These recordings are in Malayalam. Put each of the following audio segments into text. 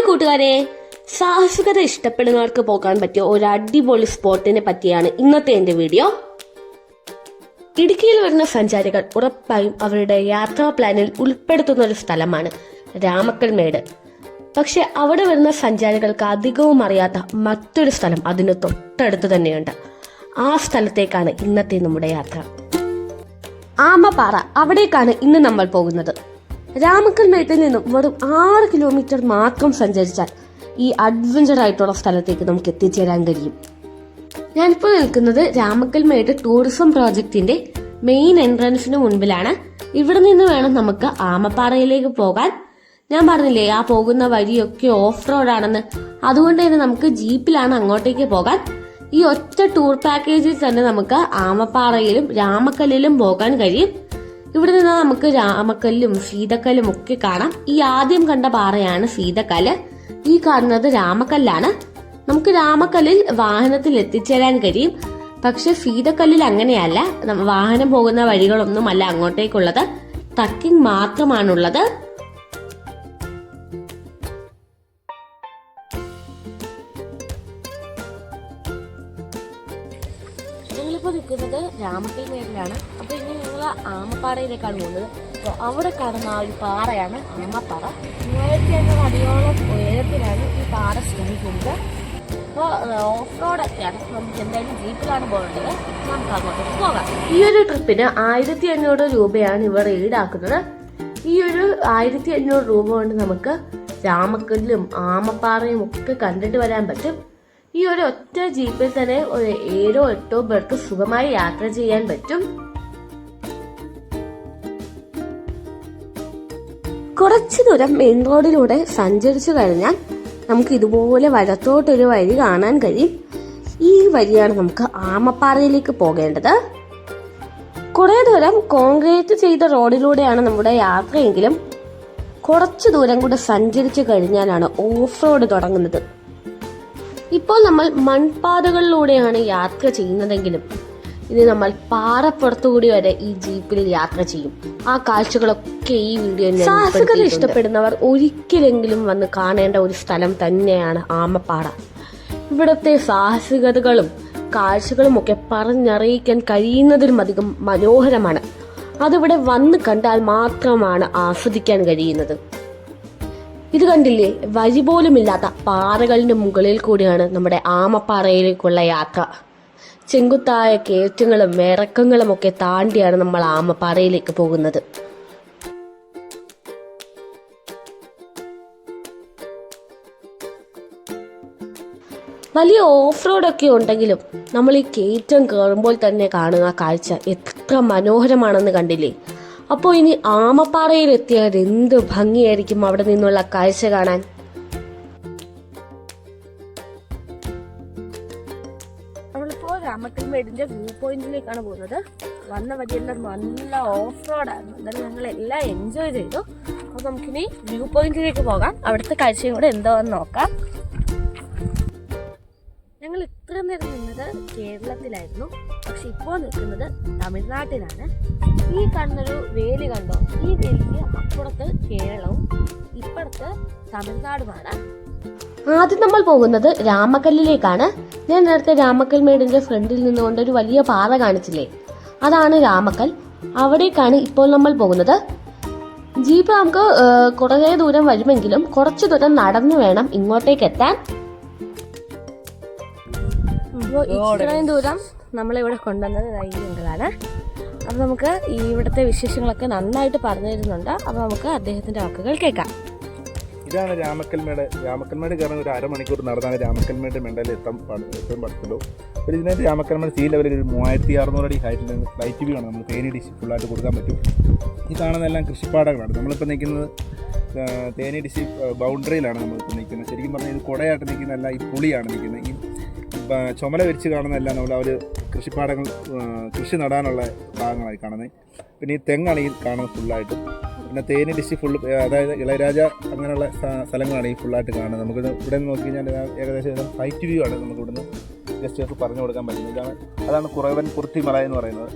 ഹായ് കൂട്ടുകാരെ സാഹസികത ഇഷ്ടപ്പെടുന്നവർക്ക് പോകാൻ പറ്റിയ ഒരു അടിപൊളി സ്പോട്ടിനെ പറ്റിയാണ് ഇന്നത്തെ എന്റെ വീഡിയോ. ഇടുക്കിയിൽ വരുന്ന സഞ്ചാരികൾ ഉറപ്പായും അവരുടെ യാത്രാ പ്ലാനിൽ ഉൾപ്പെടുത്തുന്ന ഒരു സ്ഥലമാണ് രാമക്കൽമേട് പക്ഷെ അവിടെ വരുന്ന സഞ്ചാരികൾക്ക് അധികവും അറിയാത്ത മറ്റൊരു സ്ഥലം അതിന് തൊട്ടടുത്ത് തന്നെയുണ്ട്. ആ സ്ഥലത്തേക്കാണ് ഇന്നത്തെ നമ്മുടെ യാത്ര. ആമപാറ അവിടേക്കാണ് ഇന്ന് നമ്മൾ പോകുന്നത്. രാമക്കൽമേട്ടിൽ നിന്നും വെറും ആറ് കിലോമീറ്റർ മാത്രം സഞ്ചരിച്ചാൽ ഈ അഡ്വഞ്ചർ ആയിട്ടുള്ള സ്ഥലത്തേക്ക് നമുക്ക് എത്തിച്ചേരാൻ കഴിയും. ഞാനിപ്പോൾ നിൽക്കുന്നത് രാമക്കൽമേട് ടൂറിസം പ്രോജക്റ്റിന്റെ മെയിൻ എൻട്രൻസിന് മുൻപിലാണ്. ഇവിടെ നിന്ന് വേണം നമുക്ക് ആമപ്പാറയിലേക്ക് പോകാൻ. ഞാൻ പറഞ്ഞില്ലേ ആ പോകുന്ന വഴിയൊക്കെ ഓഫ് റോഡാണെന്ന് അതുകൊണ്ട് തന്നെ നമുക്ക് ജീപ്പിലാണ് അങ്ങോട്ടേക്ക് പോകാൻ. ഈ ഒറ്റ ടൂർ പാക്കേജിൽ തന്നെ നമുക്ക് ആമപ്പാറയിലും രാമക്കല്ലിലും പോകാൻ കഴിയും. ഇവിടെ നിന്ന് നമുക്ക് രാമക്കല്ലും സീതക്കല്ലും ഒക്കെ കാണാം. ഈ ആദ്യം കണ്ട പാറയാണ് സീതക്കല്ല്. ഈ കാണുന്നത് രാമക്കല്ലാണ്. നമുക്ക് രാമക്കല്ലിൽ വാഹനത്തിൽ എത്തിച്ചേരാൻ കഴിയും. പക്ഷെ സീതക്കല്ലിൽ അങ്ങനെയല്ല. വാഹനം പോകുന്ന വഴികളൊന്നുമല്ല അങ്ങോട്ടേക്കുള്ളത്. ട്രക്കിംഗ് മാത്രമാണുള്ളത്. ഞങ്ങളിപ്പോൾ നിൽക്കുന്നത് രാമക്കൽ മേഖലയാണ് അപ്പോൾ ഇനി ഞങ്ങൾ ആമപ്പാറയിലേക്കാണ് പോകുന്നത്. അപ്പോൾ അവിടെ കാണുന്ന ആ ഒരു പാറയാണ് ആമപ്പാറ. മൂവായിരത്തി അഞ്ഞൂറ് അടിയോളം ഉയരത്തിലാണ് ഈ പാറ സ്ഥിതിക്കുന്നത് ഈ ഒരു ട്രിപ്പിന് ആയിരത്തി അഞ്ഞൂറ് രൂപയാണ് ഇവർ ഈടാക്കുന്നത് ഈ ഒരു ആയിരത്തി അഞ്ഞൂറ് രൂപ കൊണ്ട് നമുക്ക് രാമക്കല്ലും ആമപ്പാറയും ഒക്കെ കണ്ടിട്ട് വരാൻ പറ്റും. ഈ ഒരു ഒറ്റ ജീപ്പിൽ തന്നെ ഒരു ഏഴോ എട്ടോ പേർക്ക് സുഖമായി യാത്ര ചെയ്യാൻ പറ്റും. കുറച്ചു ദൂരം മെയിൻ റോഡിലൂടെ സഞ്ചരിച്ചു കഴിഞ്ഞാൽ നമുക്ക് ഇതുപോലെ വലത്തോട്ടൊരു വഴി കാണാൻ കഴിയും. ഈ വഴിയാണ് നമുക്ക് ആമപ്പാറയിലേക്ക് പോകേണ്ടത്. കുറെ ദൂരം കോൺക്രീറ്റ് ചെയ്ത റോഡിലൂടെയാണ് നമ്മുടെ യാത്രയെങ്കിലും കുറച്ച് ദൂരം കൂടെ സഞ്ചരിച്ചു കഴിഞ്ഞാലാണ് ഓഫ് റോഡ് തുടങ്ങുന്നത്. ഇപ്പോൾ നമ്മൾ മൺപാതകളിലൂടെയാണ് യാത്ര ചെയ്യുന്നതെങ്കിലും ഇനി നമ്മൾ പാറപ്പുറത്തുകൂടി വരെ ഈ ജീപ്പിൽ യാത്ര ചെയ്യും. ആ കാഴ്ചകളൊക്കെ ഈ വീഡിയോ സാഹസികത ഇഷ്ടപ്പെടുന്നവർ ഒരിക്കലെങ്കിലും വന്ന് കാണേണ്ട ഒരു സ്ഥലം തന്നെയാണ് ആമപ്പാറ. ഇവിടുത്തെ സാഹസികതകളും കാഴ്ചകളും ഒക്കെ പറഞ്ഞറിയിക്കാൻ കഴിയുന്നതിലും അധികം മനോഹരമാണ്. അതിവിടെ വന്ന് കണ്ടാൽ മാത്രമാണ് ആസ്വദിക്കാൻ കഴിയുന്നത്. ഇത് കണ്ടില്ലേ? വഴി പോലുമില്ലാത്ത പാറകളുടെ മുകളിൽ കൂടിയാണ് നമ്മുടെ ആമപ്പാറയിലേക്കുള്ള യാത്ര. ചെങ്കുത്തായ കയറ്റങ്ങളും ഇറക്കങ്ങളും ഒക്കെ താണ്ടിയാണ് നമ്മൾ ആമപ്പാറയിലേക്ക് പോകുന്നത്. വലിയ ഓഫ് റോഡൊക്കെ ഉണ്ടെങ്കിലും നമ്മൾ ഈ കയറ്റം കയറുമ്പോൾ തന്നെ കാണുന്ന കാഴ്ച എത്ര മനോഹരമാണെന്ന് കണ്ടില്ലേ? അപ്പോൾ ഇനി ആമപ്പാറയിൽ എത്തിയാൽ എന്ത് ഭംഗിയായിരിക്കും അവിടെ നിന്നുള്ള കാഴ്ച കാണാൻ? രാമക്കൽമേടിന്റെ വ്യൂ പോയിന്റിലേക്കാണ് പോകുന്നത്. വന്ന വഴിയെല്ലാം നല്ല ഓഫ് റോഡായിരുന്നു എന്തായാലും ഞങ്ങൾ എല്ലാം എൻജോയ് ചെയ്തു. അപ്പോൾ നമുക്കിനി വ്യൂ പോയിന്റിലേക്ക് പോകാം. അവിടുത്തെ കാഴ്ചയും കൂടെ എന്താണെന്ന് നോക്കാം. ഞങ്ങൾ ഇത്ര നേരം നിന്നത് കേരളത്തിലായിരുന്നു. പക്ഷെ ഇപ്പോൾ നിൽക്കുന്നത് തമിഴ്നാട്ടിലാണ്. ഈ കണ്ണൊരു വേലി കണ്ടോ? ഈ വേലിക്ക് അപ്പുറത്ത് കേരളവും ഇപ്പുറത്ത് തമിഴ്നാടുമാണ്. ആദ്യം നമ്മൾ പോകുന്നത് രാമക്കല്ലിലേക്കാണ് ഞാൻ നേരത്തെ രാമക്കൽ മേടിന്റെ ഫ്രണ്ടിൽ നിന്നുകൊണ്ട് ഒരു വലിയ പാറ കാണിച്ചില്ലേ? അതാണ് രാമക്കൽ. അവിടേക്കാണ് ഇപ്പോൾ നമ്മൾ പോകുന്നത്. ജീപ്പ് നമുക്ക് കുറേ ദൂരം വരുമെങ്കിലും കുറച്ച് ദൂരം നടന്നു വേണം ഇങ്ങോട്ടേക്ക് എത്താൻ. അപ്പോൾ ഇത്രയും ദൂരം നമ്മളിവിടെ കൊണ്ടുവന്നത് അങ്കിളാണ്. അപ്പോൾ നമുക്ക് ഈ ഇവിടുത്തെ വിശേഷങ്ങളൊക്കെ നന്നായിട്ട് പറഞ്ഞു തരുന്നുണ്ട്. അപ്പോൾ നമുക്ക് അദ്ദേഹത്തിന്റെ വാക്കുകൾ കേൾക്കാം. ഇതാണ് രാമക്കൽമേട്. രാമക്കൽമേട് കയറാൻ ഒരു അരമണിക്കൂർ നടന്നാണ് രാമക്കൽമേട് മെണ്ടലിൽ എത്താൻ എത്താൻ പറ്റുള്ളൂ പിന്നെ ഇതിനകത്ത് രാമക്കൽമേട് സീ ലെവലിൽ ഒരു മൂവായിരത്തി അറുന്നൂറ് അടി ഹൈറ്റിൽ നിന്ന് ഫ്ലൈറ്റ് വ്യൂ ആണ്. നമ്മൾ തേനി ഡിഷ് ഫുള്ളായിട്ട് കൊടുക്കാൻ പറ്റും. ഈ കാണുന്നതെല്ലാം കൃഷിപ്പാടങ്ങളാണ്. നമ്മളിപ്പോൾ നിൽക്കുന്നത് തേനി ഡിഷ് ബൗണ്ടറിയിലാണ് നമ്മളിപ്പോൾ നിൽക്കുന്നത്. ശരിക്കും പറഞ്ഞാൽ ഇത് കുടയായിട്ട് നിൽക്കുന്നതല്ല ഈ പുളിയാണ് നിൽക്കുന്നത്. ഈ ചുമല വിരിച്ച് കാണുന്നതെല്ലാം നമ്മൾ അവർ കൃഷിപ്പാടങ്ങൾ കൃഷി നടാനുള്ള ഭാഗങ്ങളായി കാണുന്നത്. പിന്നെ ഈ തെങ്ങാണ് ഈ കാണുന്നത് ഫുള്ളായിട്ടും പിന്നെ തേനി ഡിഷ് ഫുൾ അതായത് ഇളയരാജ അങ്ങനെയുള്ള സ്ഥലങ്ങളാണ് ഈ ഫുള്ളായിട്ട് കാണുന്നത്. നമുക്ക് ഇവിടെ നിന്ന് നോക്കി കഴിഞ്ഞാൽ ഏകദേശം ഫൈറ്റ് വ്യൂ ആണ് നമുക്ക് ഇവിടുന്ന് ജസ്റ്റ് ഒക്കെ പറഞ്ഞു കൊടുക്കാൻ പറ്റുന്നത്. ഇതാണ് അതാണ് കുറവൻ കുർത്തി മല എന്ന് പറയുന്നത്.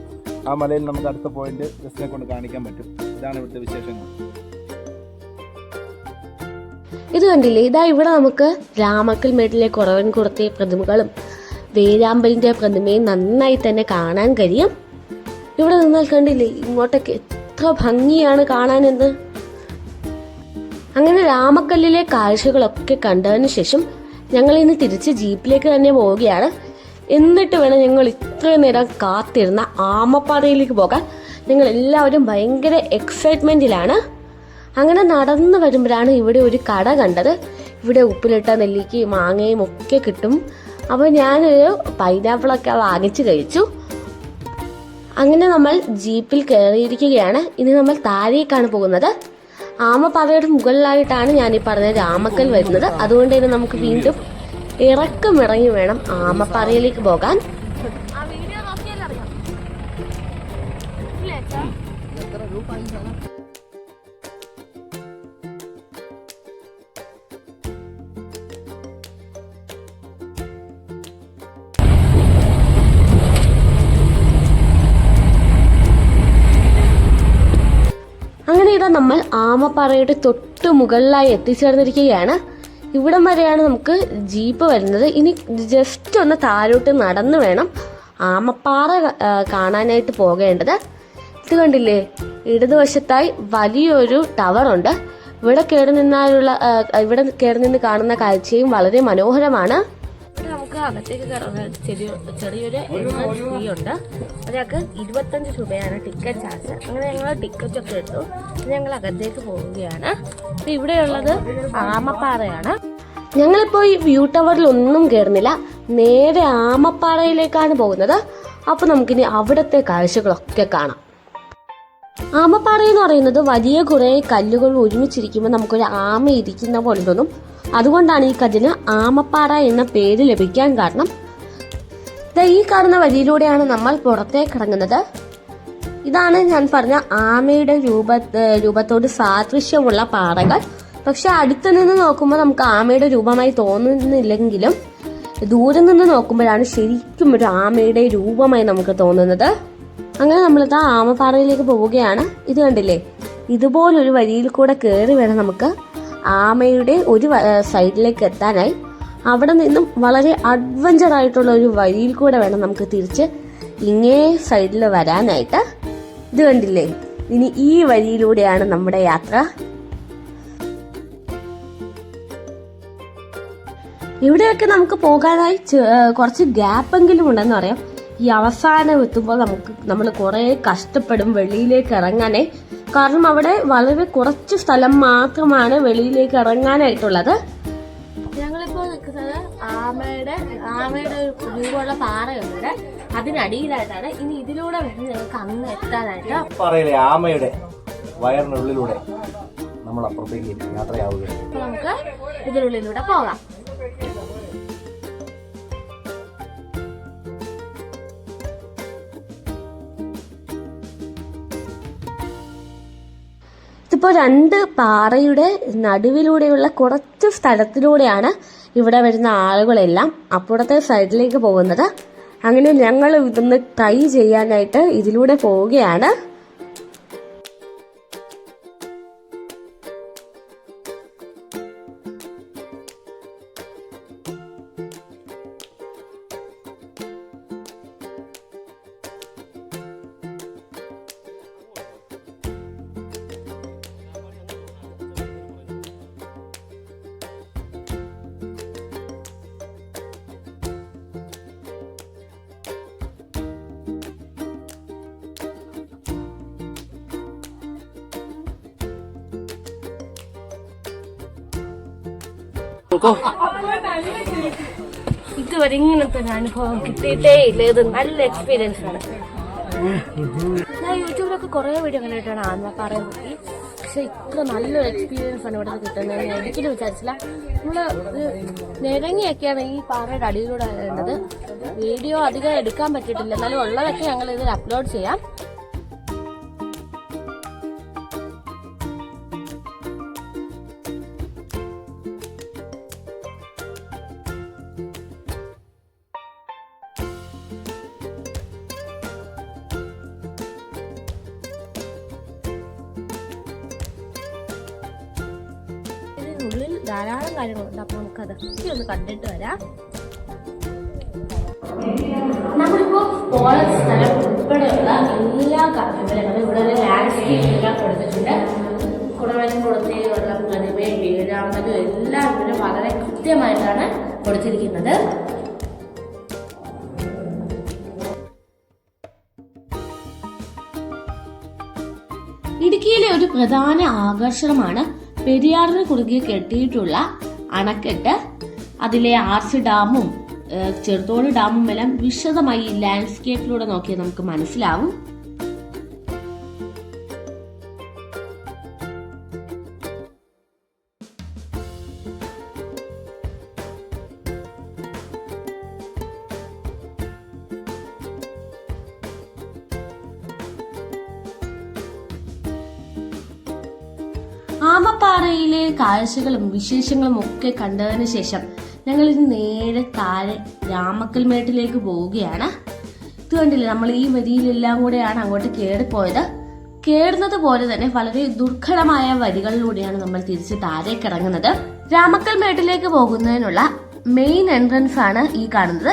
ആ മലയിൽ നമുക്ക് അടുത്ത പോയിന്റ് ജസ്റ്റിനെ കൊണ്ട് കാണിക്കാൻ പറ്റും. ഇതാണ് ഇവിടുത്തെ വിശേഷങ്ങൾ. ഇത് കണ്ടില്ലേ? ഇതാ ഇവിടെ നമുക്ക് രാമക്കൽ മേട്ടിലെ കുറവൻ കുറത്തെ പ്രതിമകളും വേരാമ്പലിന്റെ പ്രതിമയും നന്നായി തന്നെ കാണാൻ കഴിയും. ഇവിടെ നിന്നാൽ കണ്ടില്ലേ? ഇങ്ങോട്ടൊക്കെ എത്ര ഭംഗിയാണ് കാണാനെന്ന്. അങ്ങനെ രാമക്കല്ലിലെ കാഴ്ചകളൊക്കെ കണ്ടതിന് ശേഷം ഞങ്ങൾ ഇന്ന് തിരിച്ച് ജീപ്പിലേക്ക് തന്നെ പോവുകയാണ്. എന്നിട്ട് വേണം ഞങ്ങൾ ഇത്രയും നേരം കാത്തിരുന്ന ആമപ്പാറയിലേക്ക് പോകാൻ. ഞങ്ങൾ എല്ലാവരും ഭയങ്കര എക്സൈറ്റ്മെന്റിലാണ് അങ്ങനെ നടന്നു വരുമ്പോഴാണ് ഇവിടെ ഒരു കട കണ്ടത്. ഇവിടെ ഉപ്പിലിട്ട നെല്ലിക്കയും മാങ്ങയും ഒക്കെ കിട്ടും. അപ്പോൾ ഞാനൊരു പൈനാപ്പിളൊക്കെ വാങ്ങിച്ചു കഴിച്ചു. അങ്ങനെ നമ്മൾ ജീപ്പിൽ കയറിയിരിക്കുകയാണ്. ഇനി നമ്മൾ താഴേക്കാണ് പോകുന്നത്. ആമപാതയുടെ മുകളിലായിട്ടാണ് ഞാൻ ഈ പറഞ്ഞ രാമക്കൽ വരുന്നത്. അതുകൊണ്ട് തന്നെ നമുക്ക് വീണ്ടും ഇറക്കമിറങ്ങി വേണം ആമപ്പാറയിലേക്ക് പോകാൻ. ഇതാ നമ്മൾ ആമപ്പാറയുടെ തൊട്ട് മുകളിലായി എത്തിച്ചേർന്നിരിക്കുകയാണ്. ഇവിടം വരെയാണ് നമുക്ക് ജീപ്പ് വരുന്നത്. ഇനി ജസ്റ്റ് ഒന്ന് താഴോട്ട് നടന്നു വേണം ആമപ്പാറ കാണാനായിട്ട് പോകേണ്ടത്. ഇത് കണ്ടില്ലേ? ഇടതുവശത്തായി വലിയൊരു ടവർ ഉണ്ട്. ഇവിടെ കയറി നിന്നാലുള്ള ഇവിടെ കയറി നിന്ന് കാണുന്ന കാഴ്ചയും വളരെ മനോഹരമാണ്. നമുക്ക് അകത്തേക്ക് കയറുന്ന ചെറിയ ചെറിയൊരു ഫീ ഉണ്ട്. ഒരാൾക്ക് ഇരുപത്തഞ്ച് രൂപയാണ് ടിക്കറ്റ് ചാർജ് അങ്ങനെ ഞങ്ങൾ ടിക്കറ്റ് ഒക്കെ എടുത്തു. ഞങ്ങൾ അകത്തേക്ക് പോവുകയാണ്. ഇവിടെയുള്ളത് ആമപ്പാറയാണ്. ഞങ്ങളിപ്പോൾ ഈ വ്യൂ ടവറിൽ ഒന്നും കയറുന്നില്ല നേരെ ആമപ്പാറയിലേക്കാണ് പോകുന്നത്. അപ്പൊ നമുക്കിനി അവിടുത്തെ കാഴ്ചകളൊക്കെ കാണാം. ആമപ്പാറ എന്ന് പറയുന്നത് വലിയ കുറെ കല്ലുകൾ ഒരുമിച്ചിരിക്കുമ്പോൾ നമുക്കൊരു ആമ ഇരിക്കുന്ന പോലെ തോന്നും. അതുകൊണ്ടാണ് ഈ കല്ലിന് ആമപ്പാറ എന്ന പേര് ലഭിക്കാൻ കാരണം. ഈ കാണുന്ന വഴിയിലൂടെയാണ് നമ്മൾ പുറത്തേക്ക് ഇറങ്ങുന്നത്. ഇതാണ് ഞാൻ പറഞ്ഞ ആമയുടെ രൂപ രൂപത്തോട് സാദൃശ്യമുള്ള പാറകൾ. പക്ഷെ അടുത്ത് നിന്ന് നോക്കുമ്പോൾ നമുക്ക് ആമയുടെ രൂപമായി തോന്നുന്നില്ലെങ്കിലും ദൂരെ നിന്ന് നോക്കുമ്പോഴാണ് ശരിക്കും ഒരു ആമയുടെ രൂപമായി നമുക്ക് തോന്നുന്നത്. അങ്ങനെ നമ്മളിത് ആമപ്പാറയിലേക്ക് പോവുകയാണ്. ഇത് കണ്ടില്ലേ? ഇതുപോലൊരു വഴിയിൽ കൂടെ കയറി വേണം നമുക്ക് ആമയുടെ ഒരു സൈഡിലേക്ക് എത്താനായി അവിടെ നിന്നും വളരെ അഡ്വഞ്ചർ ആയിട്ടുള്ള ഒരു വഴിയിൽ കൂടെ വേണം നമുക്ക് തിരിച്ച് ഇങ്ങേ സൈഡിൽ വരാനായിട്ട്. ഇത് കണ്ടില്ലേ? ഇനി ഈ വഴിയിലൂടെയാണ് നമ്മുടെ യാത്ര. ഇവിടെയൊക്കെ നമുക്ക് പോകാനായി കുറച്ച് ഗ്യാപ്പെങ്കിലും ഉണ്ടെന്ന് പറയാം. ഈ അവസാനം എത്തുമ്പോൾ നമുക്ക് നമ്മൾ കുറേ കഷ്ടപ്പെടും വെളിയിലേക്ക് ഇറങ്ങാനേ കാരണം അവിടെ വളരെ കുറച്ച് സ്ഥലം മാത്രമാണ് വെളിയിലേക്ക് ഇറങ്ങാനായിട്ടുള്ളത്. ഞങ്ങളിപ്പോൾ നിൽക്കുന്നത് ആമയുടെ ആമയുടെ ഒരു രൂപമുള്ള പാറയുണ്ട്. അതിനടിയിലായിട്ടാണ്. ഇനി ഇതിലൂടെ വേണം ഞങ്ങൾക്ക് അങ്ങ് എത്താനായിട്ട് പറയില്ലേ ആമയുടെ വയറിനുള്ളിലൂടെ നമ്മൾ അപ്പുറത്തേക്ക് യാത്രയാവുകയാണ്. നമുക്ക് ഇതിനുള്ളിലൂടെ പോകാം. ഇതിപ്പോ രണ്ട് പാറയുടെ നടുവിലൂടെയുള്ള കുറച്ച് സ്ഥലത്തിലൂടെയാണ് ഇവിടെ വരുന്ന ആളുകളെല്ലാം അപ്പുറത്തെ സൈഡിലേക്ക് പോകുന്നത്. അങ്ങനെ ഞങ്ങൾ ഇതൊന്ന് ട്രൈ ചെയ്യാനായിട്ട് ഇതിലൂടെ പോവുകയാണ്. ഇതുവരെ ഇങ്ങനത്തെ ഒരു അനുഭവം കിട്ടിയിട്ടേ ഇല്ല. ഇത് നല്ല എക്സ്പീരിയൻസ് ആണ്. ഞാൻ യൂട്യൂബിലൊക്കെ കുറേ വീഡിയോ കണ്ടിട്ടാണ് ആത്മപ്പാറയെ പറ്റി പക്ഷെ ഇത്ര നല്ലൊരു എക്സ്പീരിയൻസ് ആണ് ഇവിടെ കിട്ടുന്നത് ഞാൻ ഒരിക്കലും വിചാരിച്ചില്ല. നമ്മൾ ഒരു നിരങ്ങിയൊക്കെയാണ് ഈ പാറയുടെ അടിയിലൂടെ വേണ്ടത് വീഡിയോ അധികം എടുക്കാൻ പറ്റിയിട്ടില്ല. എന്നാലും ഉള്ളതൊക്കെ ഞങ്ങൾ ഇതിൽ അപ്ലോഡ് ചെയ്യാം. ഇതിനുള്ളിൽ ധാരാളം കാര്യങ്ങളുണ്ട്. അപ്പൊ നമുക്ക് അതൊക്കെ ഒന്ന് കണ്ടിട്ട് വരാം. നമ്മളിപ്പോ പോയ സ്ഥലം ഉൾപ്പെടെയുള്ള എല്ലാ കാര്യങ്ങളും ഇവിടെ ലാൻഡ്സ്കേപ്പ് എല്ലാം കൊടുത്തിട്ടുണ്ട്. കുടവൻ കൊടുത്തേയുള്ള പ്രതിമയും എല്ലാം ഇവിടെ വളരെ കൃത്യമായിട്ടാണ് കൊടുത്തിരിക്കുന്നത്. ഇടുക്കിയിലെ ഒരു പ്രധാന ആകർഷണമാണ് പെരിയാറിന് കുറുകെ കെട്ടിയിട്ടുള്ള അണക്കെട്ട് അതിലെ ആർച്ച് ഡാമും ചെറുതോട് ഡാമും എല്ലാം വിശദമായി ഈ ലാൻഡ്സ്കേപ്പിലൂടെ നോക്കിയാൽ നമുക്ക് മനസ്സിലാവും. കാഴ്ചകളും വിശേഷങ്ങളും ഒക്കെ കണ്ടതിന് ശേഷം ഞങ്ങൾ ഇനി നേരെ താഴെ രാമക്കൽമേട്ടിലേക്ക് പോവുകയാണ്. ഇത് കണ്ടില്ലേ നമ്മൾ ഈ വരിയിലെല്ലാം കൂടെയാണ് അങ്ങോട്ട് കേടിപ്പോയത് കേടുന്നത് പോലെ തന്നെ വളരെ ദുർഘടമായ വരികളിലൂടെയാണ് നമ്മൾ തിരിച്ച് താഴേക്ക് ഇറങ്ങുന്നത്. രാമക്കൽമേട്ടിലേക്ക് പോകുന്നതിനുള്ള മെയിൻ എൻട്രൻസ് ആണ് ഈ കാണുന്നത്.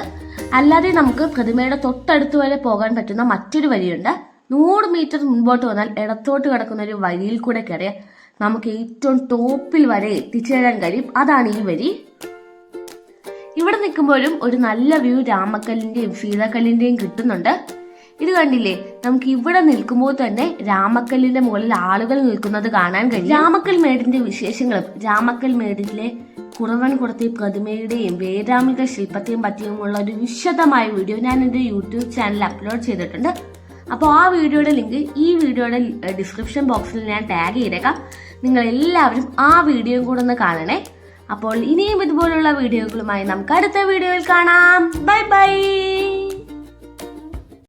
അല്ലാതെ നമുക്ക് പ്രതിമയുടെ തൊട്ടടുത്ത് വരെ പോകാൻ പറ്റുന്ന മറ്റൊരു വഴിയുണ്ട്. നൂറ് മീറ്റർ മുൻപോട്ട് വന്നാൽ ഇടത്തോട്ട് കിടക്കുന്ന ഒരു വഴിയിൽ കൂടെ കയറിയ നമുക്ക് ഏറ്റവും ടോപ്പിൽ വരെ എത്തിച്ചേരാൻ കഴിയും. അതാണ് ഈ വരി. ഇവിടെ നിൽക്കുമ്പോഴും ഒരു നല്ല വ്യൂ രാമക്കല്ലിന്റെയും സീതാക്കല്ലിന്റെയും കിട്ടുന്നുണ്ട്. ഇത് കണ്ടില്ലേ? നമുക്ക് ഇവിടെ നിൽക്കുമ്പോൾ തന്നെ രാമക്കല്ലിന്റെ മുകളിൽ ആളുകൾ നിൽക്കുന്നത് കാണാൻ കഴിയും. രാമക്കൽ മേടിന്റെ വിശേഷങ്ങളും രാമക്കൽ മേടിലെ കുറവൻ കുടത്തി പ്രതിമയുടെയും വേരാമിക ശില്പത്തെയും പറ്റിയുമുള്ള ഒരു വിശദമായ വീഡിയോ ഞാൻ എന്റെ യൂട്യൂബ് ചാനൽ അപ്ലോഡ് ചെയ്തിട്ടുണ്ട്. അപ്പോൾ ആ വീഡിയോയുടെ ലിങ്ക് ഈ വീഡിയോയുടെ ഡിസ്ക്രിപ്ഷൻ ബോക്സിൽ ഞാൻ ടാഗ് ചെയ്തേക്കാം. നിങ്ങൾ എല്ലാവരും ആ വീഡിയോയും കൂടെ ഒന്ന് കാണണേ. അപ്പോൾ ഇനിയും ഇതുപോലുള്ള വീഡിയോകളുമായി നമുക്ക് അടുത്ത വീഡിയോയിൽ കാണാം. Bye bye.